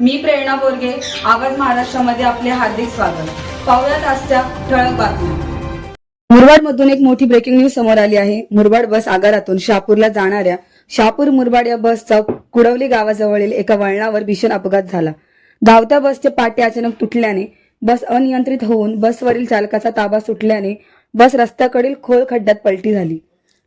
मी प्रेरणा बोरगे आवाज महाराष्ट्रामध्ये आपले हार्दिक स्वागत. पाहुयात आजच्या ठळक बातम्या. मुरबाड मधून एक मोठी ब्रेकिंग न्यूज समोर आली आहे. मुरबाड बस आगारातून शहापूरला जाणाऱ्या शहापूर मुरबाड या बसचा कुडवली गावाजवळील एका वळणावर भीषण अपघात झाला. धावत्या बसचे पाटे अचानक तुटल्याने बस अनियंत्रित होऊन बसवरील चालकाचा ताबा सुटल्याने बस रस्त्याकडील खोल खड्ड्यात पलटी झाली.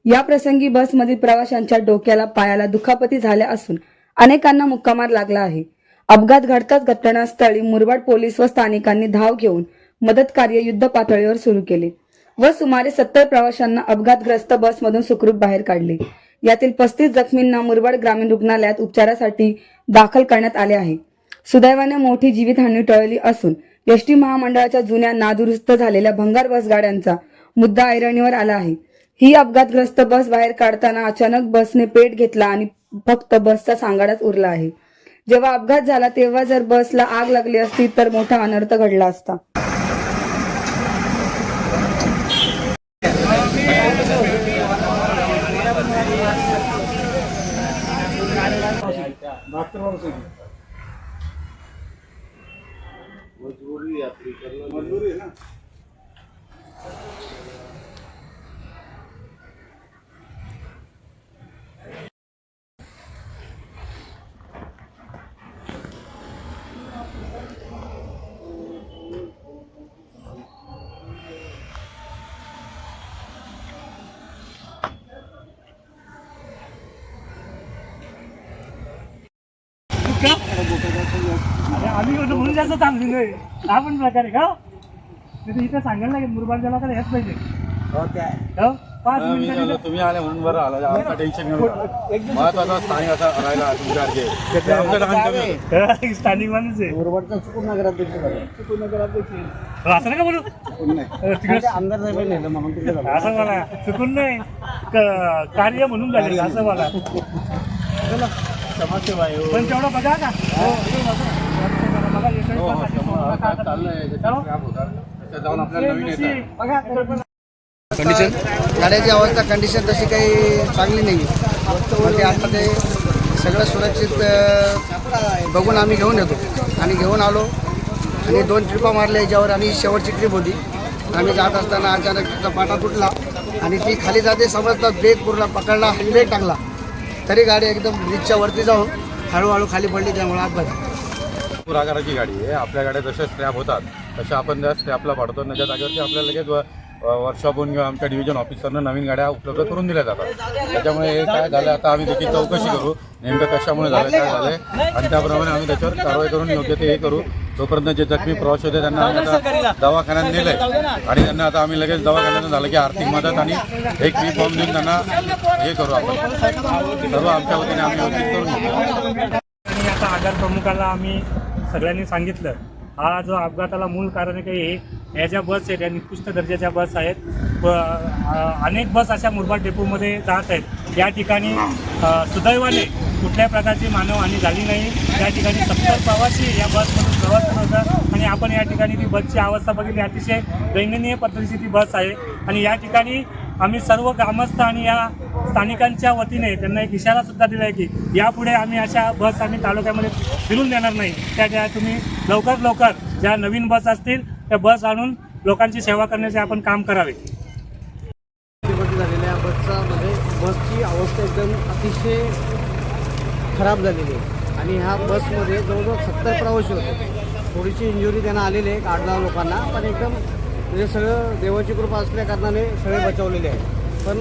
या प्रसंगी बसमधील प्रवाशांच्या डोक्याला पायाला दुखापती झाल्या असून अनेकांना मुक्कामार लागला आहे. अपघात घडताच घटनास्थळी मुरबाड पोलीस व स्थानिकांनी धाव घेऊन मदत कार्य युद्ध पातळीवर सुरू केले व सुमारे सत्तर प्रवाशांना अपघातग्रस्त बसमधून सुखरूप बाहेर काढले. यातील पस्तीस जखमींना मुरबाड ग्रामीण रुग्णालयात उपचारासाठी दाखल करण्यात आले आहे. सुदैवाने मोठी जीवितहानी टळली असून एसटी महामंडळाच्या जुन्या नादुरुस्त झालेल्या भंगार बस गाड्यांचा मुद्दा ऐरणीवर आला आहे. ही अपघातग्रस्त बस बाहेर काढताना अचानक बसने पेट घेतला आणि फक्त बसचा सांगाडाच उरला आहे. जेव्हा अपघात झाला तेव्हा जर बसला आग लागली असती तर मोठा अनर्थ घडला असता. मजबूरी आम्ही म्हणून जास्त थांबलेलोय हा पण प्रकार आहे का? तर इथं सांगायला लागेल मुरबाड झाला का हेच पाहिजे. हो? पाच मिनिटं झालं, तुम्ही आले म्हणून बरं आला आता टेन्शन महत्त्वाचा स्थानिक असा राहिला तुमच्यासारखे आमचं लहान कमी होतं. तिथं स्थानिक माणूस आहे. मुरबाडचा चुकून नगराध्यक्ष झाला. हो, असं नका बोलू. चुकून नाही. अ, तिकडे ते आमदार साहेब नेलं म्हणून तिकडे झालं. असं मला चुकून नाही. क- कार्य म्हणून झाले असं मला समाजसेवा आहे. पण तेवढं बघा का हो, बघा, एकोणीस हो, हो, तासाची समोर मुलं आता काय काय चाललंय त्याच्यात scrap होतात. त्याच्यात जाऊन आपल्याला नवीन येतात बघा कंडिशन गाड्याची अवस्था कंडिशन तशी काही चांगली नाही पण ते आता ते सगळं सुरक्षित अं, बघून आम्ही घेऊन येतो. आणि घेऊन आलो. आणि दोन ट्रिपा मारल्या याच्यावर आणि शेवटची ट्रिप होती. आम्ही जात असताना अचानक त्याचा पाटा तुटला. आणि ती खाली जाते समजतात ब्रेक पूर्ण पकडला ब्रेक टाकला. तरी गाडी एकदम ब्रिजच्या वरती जाऊन हळूहळू खाली पडली त्यामुळे अपघात झाला. आकाराची गाडी आहे आपल्या गाड्या जशा स्क्रॅप होतात तशा आपण त्या स्क्रॅपला पाडतो आणि त्या जागेवरती आपल्याला लगेच वर्कशॉपहून किंवा आमच्या डिव्हिजन ऑफिसरनं नवीन गाड्या उपलब्ध करून दिल्या जातात. त्याच्यामुळे हे काय झालं आता आम्ही देखील चौकशी करू. नेमकं कशामुळे झालं काय झालं आणि त्याप्रमाणे आम्ही त्याच्यावर कारवाई करून योग्य ते हे करू. तोपर्यंत जे जखमी प्रवासी होते त्यांना आम्ही आता दवाखान्यात नेलंय. आणि त्यांना आता आम्ही लगेच दवाखान्यात झालं की आर्थिक मदत आणि एक फी फॉर्म देऊन त्यांना हे करू आपण. सर्व आमच्या वतीने आम्ही व्यवस्थित करून घेऊ आणि आता आगार प्रमुखाला आम्ही सगळ्यांनी सांगितलं हा जो अपघाताला मूळ कारण आहे की हे ह्या ज्या बस आहेत या निकृष्ट दर्जाच्या बस आहेत अनेक बस अशा मुरबाड डेपोमध्ये जात आहेत. या ठिकाणी सुदैवाने कुठल्या प्रकारची मानवहानी झाली नाही. या ठिकाणी सत्तर प्रवासी या बसमधून प्रवास करत होता आणि आपण या ठिकाणी ती बसची अवस्था बघितली. अतिशय दयनीय पद्धतीची ती बस आहे. आणि या ठिकाणी आम्ही सर्व ग्रामस्थ आणि या स्थानिकांच्या वतीने त्यांना एक इशारा सुद्धा दिला आहे की यापुढे आम्ही अशा बस आम्ही तालुक्यामध्ये फिरून देणार नाही. त्या ज्या तुम्ही लवकर लवकर ज्या नवीन बस असतील त्या बस आणून लोकांची सेवा करण्याचे आपण काम करावे. झालेल्या बसचामध्ये बसची अवस्था एकदम अतिशय खराब झालेली आहे. आणि ह्या बसमध्ये जवळजवळ सत्तर प्रवासी होते. थोडीशी इंजुरी त्यांना आलेली आहे आठ दहा लोकांना. पण एकदम म्हणजे सगळं देवाची कृपा असल्या कारणाने सगळे बचावलेले आहे पण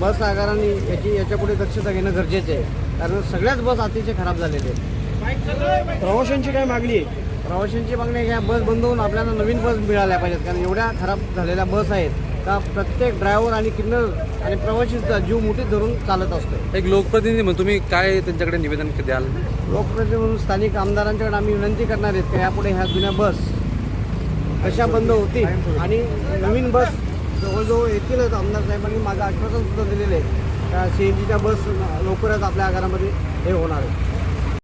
बस आगाराने याची याच्यापुढे दक्षता घेणं गरजेचं आहे. कारण सगळ्याच बस अतिशय खराब आहेत. प्रवाशांची काय मागणी आहे? प्रवाशांची मागणी आहे की ह्या बस बंद होऊन आपल्याला नवीन बस मिळाल्या पाहिजेत. कारण एवढ्या खराब झालेल्या बस आहेत का प्रत्येक ड्रायव्हर आणि किन्नर आणि प्रवाशीचा जीव मुठीत धरून चालत असतो. एक लोकप्रतिनिधी म्हणून तुम्ही काय त्यांच्याकडे निवेदन द्याल? लोकप्रतिनिधी म्हणून स्थानिक आमदारांच्याकडे आम्ही विनंती करणार आहेत की यापुढे ह्या जुन्या बस कशा बंद होतील आणि नवीन बस जवळजवळ येतीलच आमदार साहेबांनी माझं आश्वासनसुद्धा दिलेलं आहे. त्या सी एन जीच्या बस लवकरच आपल्या आगारामध्ये हे होणार आहे.